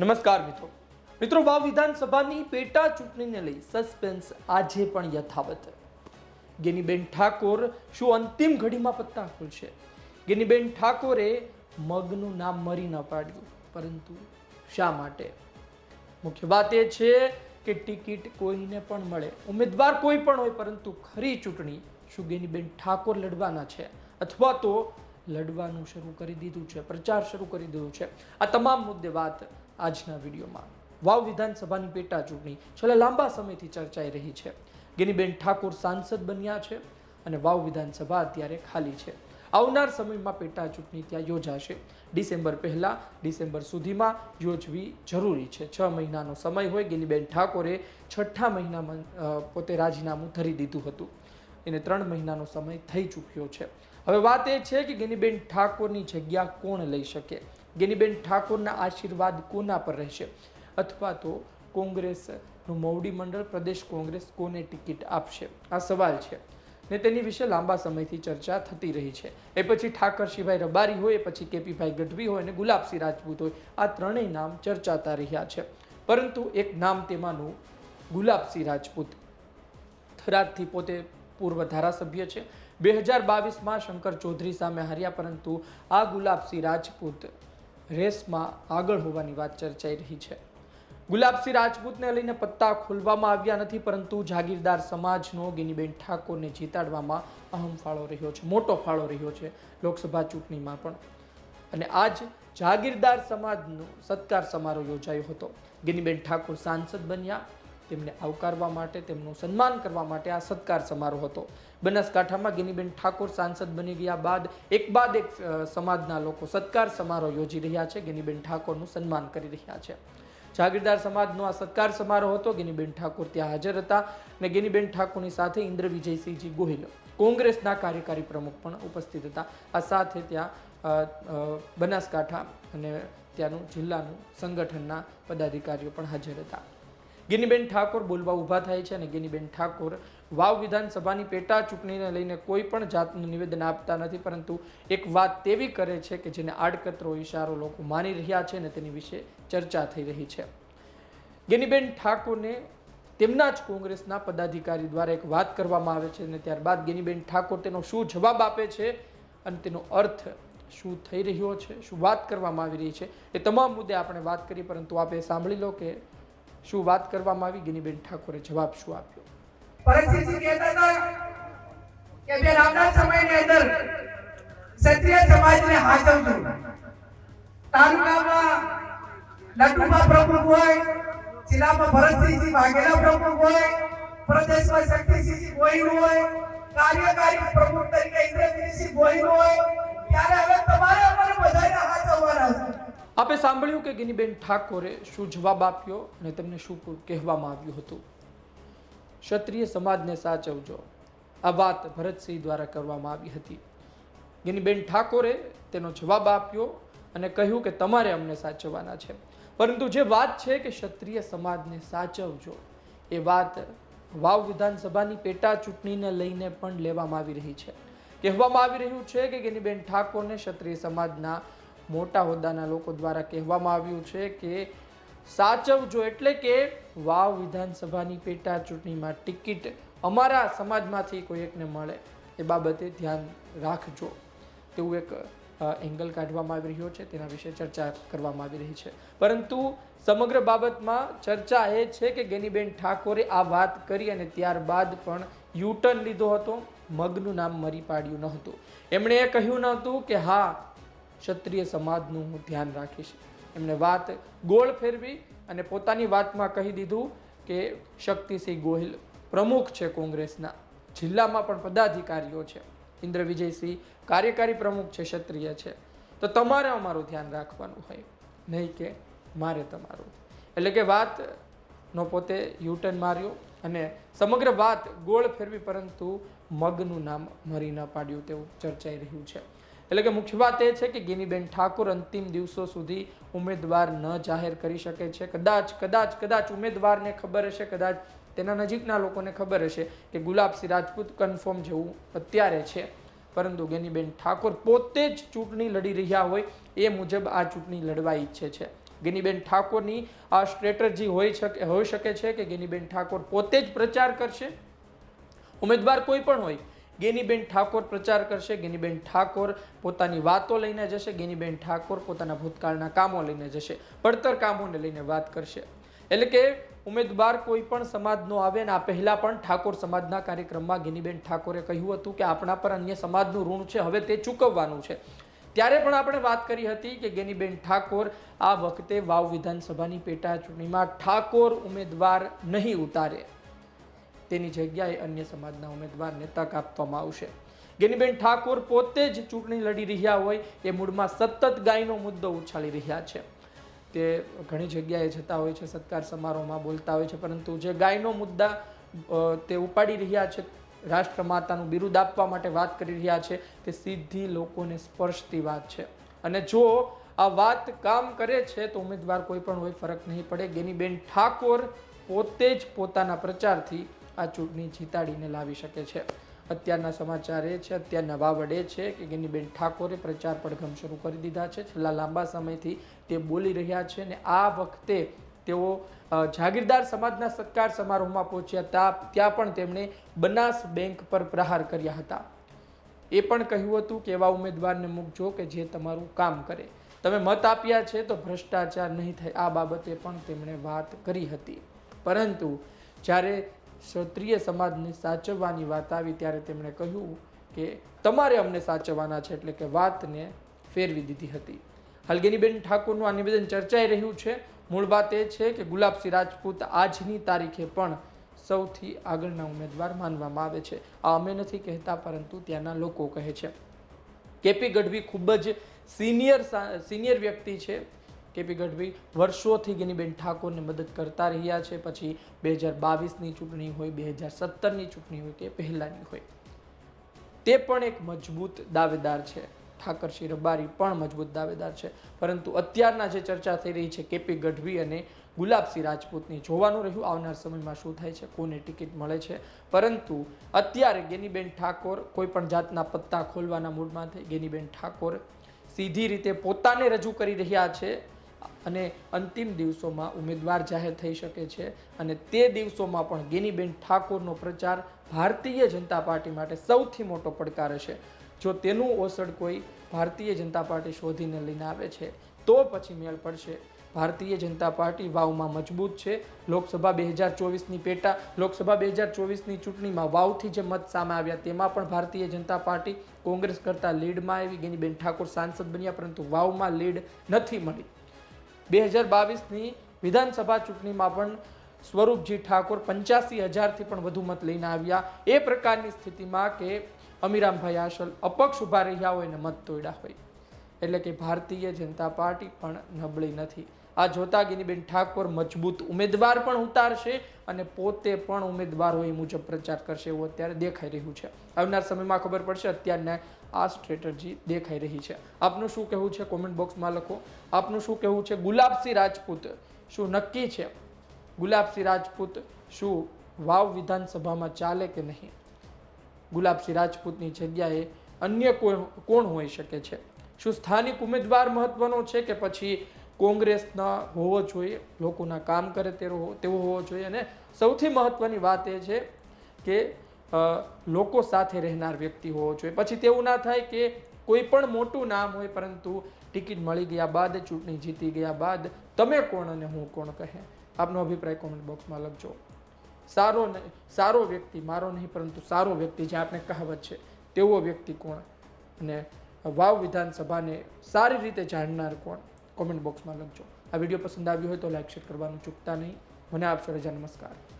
નમસ્કાર મિત્રો. મિત્રો, વાવ વિધાનસભાની પેટા ચૂંટણીને લઈ સસ્પેન્સ આજે પણ યથાવત. ગેનીબેન ઠાકોર શું અંતિમ ઘડીમાં પત્તા ખુલશે? ગેનીબેન ઠાકોરે મગનું નામ મરી ન પાડ્યું, પરંતુ શા માટે? મુખ્ય વાત એ છે કે ટિકિટ કોઈને પણ મળે, ઉમેદવાર કોઈ પણ હોય, પરંતુ ખરી ચૂંટણી શું ગેનીબેન ઠાકોર લડવાના છે? અથવા તો લડવાનું શરૂ કરી દીધું છે, પ્રચાર શરૂ કરી દીધું છે? આ તમામ મુદ્દે વાત આજના વિડીયોમાં. વાવ વિધાનસભાની પેટા ચૂંટણી છેલ્લા લાંબા સમયથી ચર્ચાઈ રહી છે. ગેનીબેન ઠાકોર સાંસદ બન્યા છે અને વાવ વિધાનસભા અત્યારે ખાલી છે. આવનાર સમયમાં પેટા ચૂંટણી ત્યાં યોજાશે. ડિસેમ્બર પહેલાં, ડિસેમ્બર સુધીમાં યોજવી જરૂરી છે. છ મહિનાનો સમય હોય ગેનીબેન ઠાકોરે છઠ્ઠા મહિનામાં પોતે રાજીનામું ધરી દીધું હતું. એને ત્રણ મહિનાનો સમય થઈ ચૂક્યો છે. હવે વાત એ છે કે ગેનીબેન ઠાકોરની જગ્યા કોણ લઈ શકે? ગેનીબેન ઠાકોરના આશીર્વાદ કોના પર રહેશે? અથવા તો કોંગ્રેસનું મોવડી મંડળ, પ્રદેશ કોંગ્રેસ કોને ટિકિટ આપશે? આ સવાલ છે. ને તેની વિશે લાંબા સમયથી ચર્ચા થતી રહી છે. એ પછી ઠાકર શિવાય રબારી હોય પછી કેપીભાઈ ગઢવી હોય અને ગુલાબસિંહ રાજપૂત હોય. આ ત્રણેય નામ ચર્ચાતા રહ્યા છે. પરંતુ એક નામ તેમાંનું ગુલાબસિંહ રાજપૂત થરાદથી પોતે પૂર્વ ધારાસભ્ય છે. બે હજાર બાવીસમાં શંકર ચૌધરી સામે હાર્યા, પરંતુ આ ગુલાબસિંહ રાજપૂત રેસમાં આગળ હોવાની વાત ચર્ચાઈ રહી છે. ગુલાબસિંહ રાજપૂતને લઈને પત્તા ખોલવામાં આવ્યા નથી, પરંતુ જાગીરદાર સમાજનો ગિનીબેન ઠાકોરને જીતાડવામાં અહમ ફાળો રહ્યો છે, મોટો ફાળો રહ્યો છે લોકસભા ચૂંટણીમાં પણ. અને આજ જાગીરદાર સમાજનો સત્કાર સમારોહ યોજાયો હતો. ગિનીબેન ઠાકોર સાંસદ બન્યા તેમને આવકારવા માટે, તેમનું સન્માન કરવા માટે આ સત્કાર સમારોહ હતો. બનાસકાંઠામાં ગિનીબેન ઠાકોર સાંસદ બની ગયા બાદ એક બાદ એક સમાજના લોકો સત્કાર સમારોહ યોજી રહ્યા છે. ગિનીબેન ઠાકોરનું સન્માન કરી રહ્યા છે. જાગીરદાર સમાજનો આ સત્કાર સમારોહ હતો. ગિનીબેન ઠાકોર ત્યાં હાજર હતા અને ગિનીબેન ઠાકોરની સાથે ઇન્દ્ર વિજયસિંહજી ગોહિલ, કોંગ્રેસના કાર્યકારી પ્રમુખ પણ ઉપસ્થિત હતા. આ સાથે ત્યાં બનાસકાંઠા અને ત્યાંનું જિલ્લાનું સંગઠનના પદાધિકારીઓ પણ હાજર હતા. ગિનીબેન ઠાકોર બોલવા ઊભા થાય છે અને ગિનીબેન ઠાકોર વાવ વિધાનસભાની પેટા ચૂંટણીને લઈને કોઈ પણ જાતનું નિવેદન આપતા નથી, પરંતુ એક વાત તેવી કરે છે કે જેને આડકતરો ઇશારો લોકો માની રહ્યા છે અને તેની વિશે ચર્ચા થઈ રહી છે. ગિનીબેન ઠાકોરને તેમના જ કોંગ્રેસના પદાધિકારી દ્વારા એક વાત કરવામાં આવે છે અને ત્યારબાદ ગિનીબેન ઠાકોર તેનો શું જવાબ આપે છે અને તેનો અર્થ શું થઈ રહ્યો છે, શું વાત કરવામાં આવી રહી છે, એ તમામ મુદ્દે આપણે વાત કરી, પરંતુ આપે સાંભળી લો કે શું વાત કરવામાં આવી? ગિનીબેન ઠાકોરે જવાબ શું આપ્યો? પરિસ્થિતિ કહેતા હતા કે બેન આવનાર સમયની અંદર ક્ષત્રિય સમાજને હાજવતું તાલુકામાં લડુમાં પ્રમુખ હોય, જિલ્લામાં ભરતસિંહજી વાઘેલા પ્રમુખ હોય, પ્રદેશમાં શક્તિસિંહજી ગોહિલ હોય, કાર્યકારી પ્રમુખ તરીકે ઇન્દ્રજીતસિંહ ગોહિલ હોય, ત્યારે હવે તમારે અમારે બધાને હાચવવાના છે. આપે સાંભળ્યું કે ગિનીબેન ઠાકોરે શું જવાબ આપ્યો અને તેમને શું કહેવામાં આવ્યું હતું? ક્ષત્રિય સમાજને સાચવજો. આ વાત ભરતસિંહ દ્વારા કરવામાં આવી હતી. ગિનીબેન ઠાકોરે તેનો જવાબ આપ્યો અને કહ્યું કે તમારે અમને સાચવવાના છે. પરંતુ જે વાત છે કે ક્ષત્રિય સમાજને સાચવજો, એ વાત વાવ વિધાનસભાની પેટા ચૂંટણીને લઈને પણ લેવામાં આવી રહી છે. કહેવામાં આવી રહ્યું છે કે ગિનીબેન ઠાકોરને ક્ષત્રિય સમાજના મોટા હોદ્દાના લોકો દ્વારા કહેવામાં આવ્યું છે કે સાચવજો એટલે કે વાવ વિધાનસભાની પેટા ચૂંટણીમાં ટિકિટ અમારા સમાજમાંથી કોઈ એકને મળે, એ બાબતે ધ્યાન રાખજો. તેવું એક એંગલ કાઢવામાં આવી રહ્યો છે, તેના વિશે ચર્ચા કરવામાં આવી રહી છે. પરંતુ સમગ્ર બાબતમાં ચર્ચા એ છે કે ગેનીબેન ઠાકોરે આ વાત કરી અને ત્યારબાદ પણ યુટર્ન લીધો હતો, મગનું નામ મરી પાડ્યું ન હતું એમણે એ કહ્યું ન હતું કે હા ક્ષત્રિય સમાજનું હું ધ્યાન રાખીશ એમણે વાત ગોળ ફેરવી અને પોતાની વાતમાં કહી દીધું કે શક્તિસિંહ ગોહિલ પ્રમુખ છે કોંગ્રેસના. જિલ્લામાં પણ પદાધિકારીઓ છે. ઇન્દ્ર વિજયસિંહ કાર્યકારી પ્રમુખ છે, ક્ષત્રિય છે. તો તમારે અમારું ધ્યાન રાખવાનું હોય. નહીં કે મારે તમારું. એટલે કે વાતનો પોતે યુટર્ન માર્યો અને સમગ્ર વાત ગોળ ફેરવી પરંતુ મગનું નામ મરી ન પાડ્યું તેવું ચર્ચાઈ રહ્યું છે. એટલે કે મુખ્ય વાત એ છે કે ગેનીબેન ઠાકોર અંતિમ દિવસો સુધી ઉમેદવાર ન જાહેર કરી શકે છે. કદાચ કદાચ કદાચ ઉમેદવારને ખબર હશે, કદાચ તેના નજીકના લોકોને ખબર હશે કે ગુલાબસિંહ રાજપૂત કન્ફર્મ જેવું અત્યારે છે. પરંતુ ગેનીબેન ઠાકોર પોતે જ ચૂંટણી લડી રહ્યા હોય એ મુજબ આ ચૂંટણી લડવા ઈચ્છે છે. ગેનીબેન ઠાકોરની આ સ્ટ્રેટર્જી હોઈ શકે હોઈ શકે છે કે ગેનીબેન ઠાકોર પોતે જ પ્રચાર કરશે? ઉમેદવાર કોઈ પણ હોય ગેનીબેન ઠાકોર પ્રચાર કરશે. ગેનીબેન ઠાકોર પોતાની વાતો લઈને જશે. ગેનીબેન ઠાકોર પોતાના ભૂતકાળના કામો લઈને જશે. પડતર કામોને લઈને વાત કરશે. એટલે કે ઉમેદવાર કોઈ પણ સમાજનો આવે ને આ પહેલાં પણ ઠાકોર સમાજના કાર્યક્રમમાં ગેનીબેન ઠાકોરે કહ્યું હતું કે આપણા પર અન્ય સમાજનું ઋણ છે. હવે તે ચૂકવવાનું છે. ત્યારે પણ આપણે વાત કરી હતી કે ગેનીબેન ઠાકોર આ વખતે વાવ વિધાનસભાની પેટા ચૂંટણીમાં ઠાકોર ઉમેદવાર નહીં ઉતારે. તેની જગ્યાએ અન્ય સમાજના ઉમેદવારને તક આપવામાં આવશે. ગેનીબેન ઠાકોર પોતે જ ચૂંટણી લડી રહ્યા હોય એ મૂળમાં સતત ગાયનો મુદ્દો ઉછાળી રહ્યા છે. તે ઘણી જગ્યાએ જતા હોય છે, સત્કાર સમારોહમાં બોલતા હોય છે, પરંતુ જે ગાયનો મુદ્દા તે ઉપાડી રહ્યા છે, રાષ્ટ્રમાતાનું બિરુદ આપવા માટે વાત કરી રહ્યા છે, તે સીધી લોકોને સ્પર્શતી વાત છે. અને જો આ વાત કામ કરે છે, તો ઉમેદવાર કોઈ પણ હોય, ફરક નહીં પડે. ગેનીબેન ઠાકોર પોતે જ પોતાના પ્રચારથી આ ચૂંટણી જીતાડીને લાવી શકે છે. અત્યારના સમાચાર એ છે અત્યારના નવા વડે છે કે ગિનીબેન ઠાકોરે પ્રચાર પડઘમ શરૂ કરી દીધા છે. છેલ્લા લાંબા સમયથી તે બોલી રહ્યા છે અને આ વખતે તેઓ જાગીરદાર સમાજના સત્કાર સમારોહમાં પહોંચ્યા તા, ત્યાં પણ તેમણે બનાસ બેંક પર પ્રહાર કર્યા હતા. એ પણ કહ્યું હતું કે એવા ઉમેદવારને મૂકજો કે જે તમારું કામ કરે. તમે મત આપ્યા છે તો ભ્રષ્ટાચાર નહીં થાય, આ બાબતે પણ તેમણે વાત કરી હતી. પરંતુ જ્યારે ક્ષત્રિય સમાજને સાચવવાની વાત આવી ત્યારે તેમણે કહ્યું કે તમારે અમને સાચવવાના છે એટલે કે વાતને ફેરવી દીધી હતી. હલગીનીબેન ઠાકોરનું આ નિવેદન ચર્ચાઈ રહ્યું છે. મૂળ વાત એ છે કે ગુલાબસિંહ રાજપૂત આજની તારીખે પણ સૌથી આગળના ઉમેદવાર માનવામાં આવે છે. આ અમે નથી કહેતા, પરંતુ ત્યાંના લોકો કહે છે. કેપી ગઢવી ખૂબ જ સિનિયર સિનિયર વ્યક્તિ છે. કેપી ગઢવી વર્ષોથી ગેનીબેન ઠાકોરને મદદ કરતા રહ્યા છે. પછી બે હજાર બાવીસની ચૂંટણી હોય, બે હજાર સત્તરની ચૂંટણી હોય કે પહેલાંની હોય. તે પણ એક મજબૂત દાવેદાર છે. ઠાકરસિંહ રબારી પણ મજબૂત દાવેદાર છે. પરંતુ અત્યારના જે ચર્ચા થઈ રહી છે કેપી ગઢવી અને ગુલાબસિંહ રાજપૂતની, જોવાનું રહ્યું આવનાર સમયમાં શું થાય છે, કોને ટિકિટ મળે છે. પરંતુ અત્યારે ગેનીબેન ઠાકોર કોઈ પણ જાતના પત્તા ખોલવાના મૂડમાં થઈ ગેનીબેન ઠાકોર સીધી રીતે પોતાને રજૂ કરી રહ્યા છે. અને અંતિમ દિવસોમાં ઉમેદવાર જાહેર થઈ શકે છે. અને તે દિવસોમાં પણ ગેનીબેન ઠાકોરનો પ્રચાર ભારતીય જનતા પાર્ટી માટે સૌથી મોટો પડકાર હશે. જો તેનું ઓસડ કોઈ ભારતીય જનતા પાર્ટી શોધીને લઈને આવે છે, તો પછી મેળ પડશે. ભારતીય જનતા પાર્ટી વાવમાં મજબૂત છે. લોકસભા બે હજાર ચોવીસની પેટા, લોકસભા બે હજાર ચોવીસની ચૂંટણીમાં વાવથી જે મત સામે આવ્યા તેમાં પણ ભારતીય જનતા પાર્ટી કોંગ્રેસ કરતાં લીડમાં આવી ગેનીબેન ઠાકોર સાંસદ બન્યા, પરંતુ વાવમાં લીડ નથી મળી. બે હજાર બાવીસની વિધાનસભા ચૂંટણીમાં પણ સ્વરૂપજી ઠાકોર પંચ્યાસી હજારથી પણ વધુ મત લઈને આવ્યા. એ પ્રકારની સ્થિતિમાં કે અમીરામભાઈ આશલ અપક્ષ ઊભા રહ્યા હોય ને મત તોડ્યા હોય. એટલે કે ભારતીય જનતા પાર્ટી પણ નબળી નથી. આ જોતા ગિનીબેન ઠાકોર મજબૂત ઉમેદવાર પણ ઉતારશે અને પોતે પણ ઉમેદવાર હોય એ મુજબ પ્રચાર કરશે એવું અત્યારે દેખાઈ રહ્યું છે. આવનાર સમયમાં ખબર પડશે અત્યારના આ સ્ટ્રેટર્જી દેખાઈ રહી છે. આપનું શું કહેવું છે? કોમેન્ટ બોક્સમાં લખો. આપનું શું કહેવું છે? ગુલાબસિંહ રાજપૂત શું નક્કી છે? ગુલાબસિંહ રાજપૂત શું વાવ વિધાનસભામાં ચાલે કે નહીં? ગુલાબસિંહ રાજપૂતની જગ્યાએ અન્ય કોઈ કોણ હોઈ શકે છે? શું સ્થાનિક ઉમેદવાર મહત્વનો છે કે પછી કોંગ્રેસના હોવો જોઈએ, લોકોના કામ કરે તેવો તેવો હોવો જોઈએ અને સૌથી મહત્ત્વની વાત એ છે કે લોકો સાથે રહેનાર વ્યક્તિ હોવો જોઈએ. પછી તેવું ના થાય કે કોઈ પણ મોટું નામ હોય પરંતુ ટિકિટ મળી ગયા બાદ, ચૂંટણી જીતી ગયા બાદ તમે કોણ અને હું કોણ કહે? આપનો અભિપ્રાય કોમેન્ટ બોક્સમાં લખજો. સારો સારો વ્યક્તિ મારો નહીં, પરંતુ સારો વ્યક્તિ જે આપણે કહાવત છે, તેવો વ્યક્તિ કોણ? અને વાવ વિધાનસભાને સારી રીતે જાણનાર કોણ? કોમેન્ટ બોક્સમાં લખજો. આ વીડિયો પસંદ આવ્યો હોય તો લાઇક શેર કરવાનું ચૂકતા નહીં. મને આપશો રજા. નમસ્કાર.